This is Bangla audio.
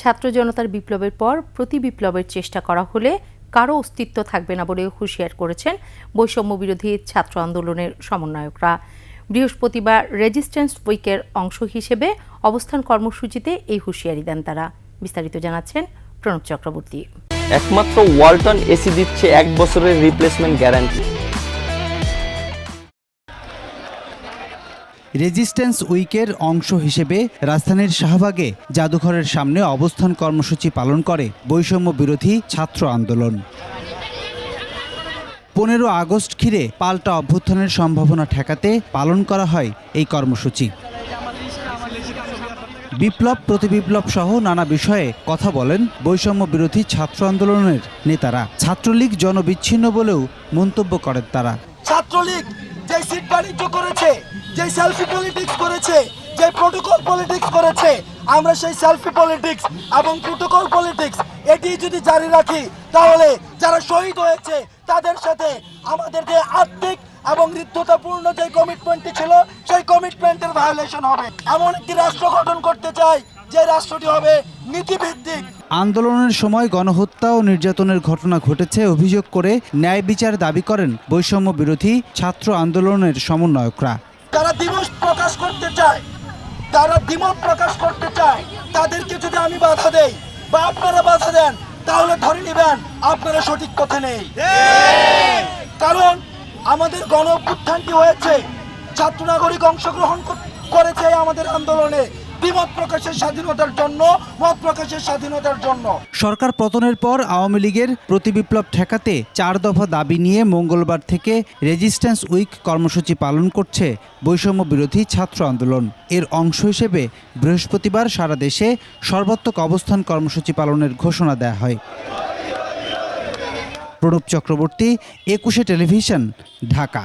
ছাত্র জনতার বিপ্লবের পর প্রতি বিপ্লবের চেষ্টা করা হলে কারও অস্তিত্ব থাকবে না বলে হুঁশিয়ার করেছেন বৈষম্য বিরোধী ছাত্র আন্দোলনের সমন্বয়করা। বৃহস্পতিবার রেজিস্ট্যান্স উইকের অংশ হিসেবে অবস্থান কর্মসূচিতে এই হুঁশিয়ারি দেন তারা। বিস্তারিত জানাচ্ছেন প্রণব চক্রবর্তী। একমাত্র ওয়ালটন এসি দিচ্ছে এক বছরের রিপ্লেসমেন্ট গ্যারান্টি রেজিস্ট্যান্স উইকের অংশ হিসেবে রাজধানীর শাহবাগে জাদুঘরের সামনে অবস্থান কর্মসূচি পালন করে বৈষম্য বিরোধী ছাত্র আন্দোলন। পনেরো আগস্ট ঘিরে পাল্টা অভ্যুত্থানের সম্ভাবনা ঠেকাতে পালন করা হয় এই কর্মসূচি। বিপ্লব, প্রতিবিপ্লব সহ নানা বিষয়ে কথা বলেন বৈষম্য বিরোধী ছাত্র আন্দোলনের নেতারা। ছাত্রলীগ জনবিচ্ছিন্ন বলেও মন্তব্য করেন তারা। ছাত্রলীগ যে সিট বাণিজ্য করেছে যে সেলফি পলিটিক্স করেছে যে প্রোটোকল পলিটিক্স করেছে, আমরা সেই সেলফি পলিটিক্স এবং প্রোটোকল পলিটিক্স এটি যদি জারি রাখি, তাহলে যারা শহীদ হয়েছে, তাদের সাথে আমাদের যে আর্থিক এবং হৃদ্যতাপূর্ণ যে কমিটমেন্টটি ছিল, সেই কমিটমেন্টের ভায়োলেশন হবে। এমন একটি রাষ্ট্র গঠন করতে চাই, যে রাষ্ট্রটি হবে নীতিভিত্তিক। আন্দোলনের সময় গণহত্যা ও নির্যাতনের ঘটনা ঘটেছে অভিযোগ করে ন্যায় বিচার দাবি করেন বৈষম্য বিরোধী ছাত্র আন্দোলনের সমন্বয়করা। তারা দিবস প্রকাশ করতে চায় তারা দ্বিমত প্রকাশ করতে চায়, তাদেরকে যদি আমি বাধা দেই বা আপনারা বাধা দেন, তাহলে ধরে নেবেন আপনারা সঠিক পথে নেই। কারণ আমাদের গণ হয়েছে, ছাত্র নাগরিক অংশগ্রহণ করেছে আমাদের আন্দোলনে। প্রকাশের স্বাধীনতার জন্য স্বাধীনতার জন্য। সরকার পতনের পর আওয়ামী লীগের প্রতিবিপ্লব ঠেকাতে চার দফা দাবি নিয়ে মঙ্গলবার থেকে রেজিস্ট্যান্স উইক কর্মসূচি পালন করছে বৈষম্য বিরোধী ছাত্র আন্দোলন। এর অংশ হিসেবে বৃহস্পতিবার সারা দেশে সর্বাত্মক অবস্থান কর্মসূচি পালনের ঘোষণা দেয়া হয়। প্রণব চক্রবর্তী, একুশে টেলিভিশন, ঢাকা।